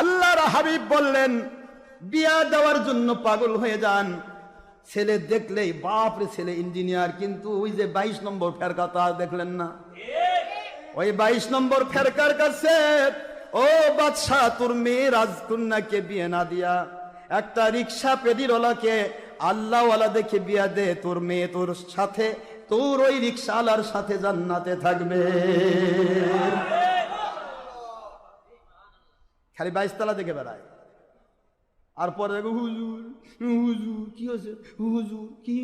আল্লাহর হাবিব বললেন, বিয়া দেওয়ার জন্য পাগল হয়ে যান। ছেলে দেখলেই বাপরে ছেলে ইঞ্জিনিয়ার কিন্তু ওই যে বাইশ নম্বর ফেরকা তা দেখলেন না। ওই বাইশ নম্বর ফেরকার কাছে, ও বাদশাহ, তোর মেয়ে রাজকন্যাকে বিয়ে না দিয়া, একটা রিক্সা পেডিরওয়ালাকে আল্লাহওয়ালা দেখে বিয়া দে, তোর মেয়ে তোর সাথে, তোর ওই রিক্সাওয়ালার সাথে জান্নাতে থাকবে। খালি বাইশ তলা দেখে বেড়ায়। আর পরে দেখো, হুজুর হুজুর, কি হয়েছে? হুজুর, কি?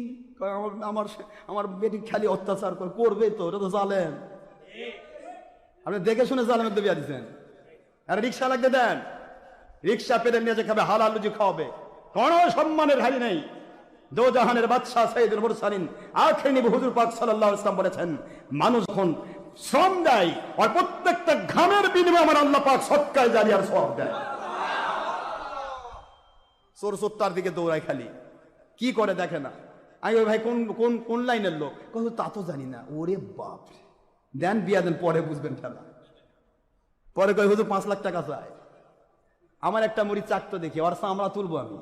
আমার আমার আমার বেটি খালি অত্যাচার করে, করবে তো ওটা তো জালেন আপনি দেখে শুনে জালেমের তো বিয়া দিচ্ছেন আর রিক্সা লাগতে দেন। রিক্সা পেতে নিয়ে যে খাবে, হালাল লুচি খাওয়াবে। কোন সম্মানের হারি নেই। দো জাহানের বাদশাহ সাইদুল মুরসালিন আখেরি হুজুর পাক সাল্লাল্লাহু আলাইহি ওয়াসাল্লাম বলেছেন, মানুষ যখন শ্রম দেয় আর প্রত্যেকটা ঘামের বিনিময়ে আমার আল্লাহ পাক সৎকায় জারিয়ার সব দেয়। চোর সত্তার দিকে দৌড়ায় খালি। কি করে দেখে না? আমি ওই ভাই, কোন কোন কোন লাইনের লোক? কত তা তো জানি না। ওরে বাপ দেন বিয়া দেন, পরে বুঝবেন খেলা। পরে কই হুজুর, পাঁচ লাখ টাকা চায় আমার একটা মুড়ি চাকতো দেখি, ওর আমরা তুলবো আমি।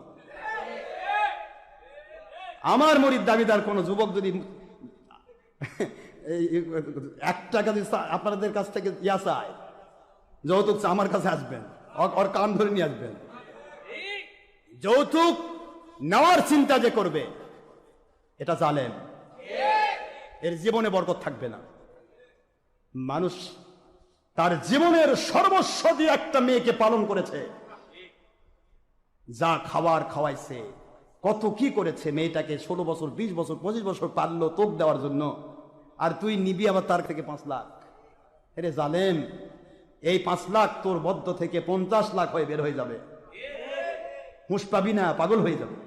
আমার মুড়ির দাবিদার কোন যুবক যদি এক টাকা যদি আপনাদের কাছ থেকে ইয়া চায় যৌতুক আমার কাছে আসবেন। ওর- কান ধরে নিয়ে আসবেন। যৌতুক নেওয়ার চিন্তা যে করবে, এটা জালেম। এর জীবনে বরকত থাকবে না। মানুষ তার জীবনের সর্বস্ব দিয়ে একটা মেয়েকে পালন করেছে। যা খাবার খাওয়াইছে, কত কি করেছে মেয়েটাকে ষোলো বছর, বিশ বছর, পঁচিশ বছর পারল তোপ দেওয়ার জন্য। আর তুই নিবি আবার তার থেকে পাঁচ লাখ। এরে জালেম, এই পাঁচ লাখ তোর বদ্ধ থেকে পঞ্চাশ লাখ হয়ে বের হয়ে যাবে। হুঁশ পাবি না, পাগল হয়ে যাবে।